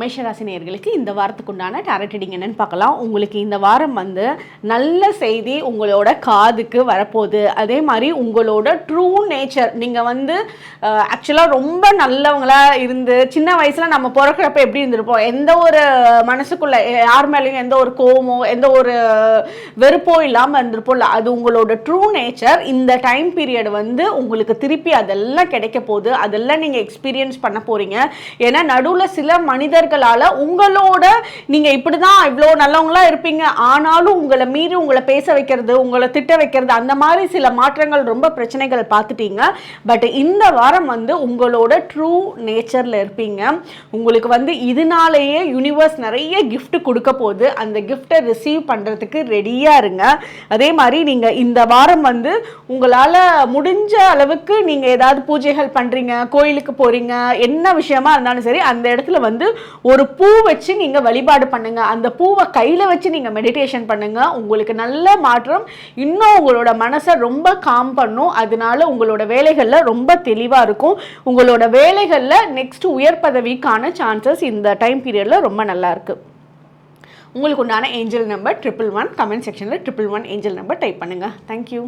மேஷராசினியர்களுக்கு இந்த வாரத்துக்கு உண்டான டேரட் ரீடிங் என்னன்னு பார்க்கலாம். உங்களுக்கு இந்த வாரம் வந்து நல்ல செய்தி உங்களோட காதுக்கு வரப்போகுது. அதே மாதிரி உங்களோட ட்ரூ நேச்சர் நீங்கள் வந்து ஆக்சுவலாக ரொம்ப நல்லவங்களாக இருந்து சின்ன வயசில் நம்ம பிறக்கிறப்ப எப்படி இருந்திருப்போம்? எந்த ஒரு மனசுக்குள்ளே யார் மேலேயும் எந்த ஒரு கோவமோ எந்த ஒரு வெறுப்போ இல்லாமல் இருந்திருப்போம்ல அது உங்களோட ட்ரூ நேச்சர் இந்த டைம் பீரியட் வந்து உங்களுக்கு திருப்பி அதெல்லாம் கிடைக்க போகுது. அதெல்லாம் நீங்கள் எக்ஸ்பீரியன்ஸ் பண்ண போகிறீங்க ஏன்னா நடுவில் சில மனிதர் நண்பர்களால் உங்களோட நீங்கள் இப்படி தான் இவ்வளோ நல்லவங்களா இருப்பீங்க. ஆனாலும் உங்களை மீறி உங்களை பேச வைக்கிறது உங்களை திட்ட வைக்கிறது அந்த மாதிரி சில மாற்றங்கள் ரொம்ப பிரச்சனைகள் பார்த்துட்டீங்க. பட் இந்த வாரம் வந்து உங்களோட ட்ரூ நேச்சரில் இருப்பீங்க. உங்களுக்கு வந்து இதனாலேயே யூனிவர்ஸ் நிறைய கிஃப்ட் கொடுக்க போகுது. அந்த கிஃப்டை ரிசீவ் பண்ணுறதுக்கு ரெடியாக இருங்க. அதே மாதிரி நீங்கள் இந்த வாரம் வந்து உங்களால் முடிஞ்ச அளவுக்கு நீங்கள் ஏதாவது பூஜைகள் பண்ணுறீங்க கோயிலுக்கு போகிறீங்க என்ன விஷயமா இருந்தாலும் சரி அந்த இடத்துல வந்து ஒரு பூ வச்சு நீங்கள் வழிபாடு பண்ணுங்க. அந்த பூவை கையில் வச்சு நீங்கள் மெடிடேஷன் பண்ணுங்க. உங்களுக்கு நல்ல மாற்றம் இன்னும் உங்களோட மனசை ரொம்ப காம் பண்ணும். அதனால உங்களோட வேலைகளில் ரொம்ப தெளிவாக இருக்கும். உங்களோட வேலைகளில் நெக்ஸ்ட் உயர் பதவிக்கான சான்சஸ் இந்த டைம் பீரியடில் ரொம்ப நல்லா இருக்கு. உங்களுக்கு உண்டான angel number triple one comment செக்ஷனில் triple one angel number type பண்ணுங்கள் தேங்க்யூ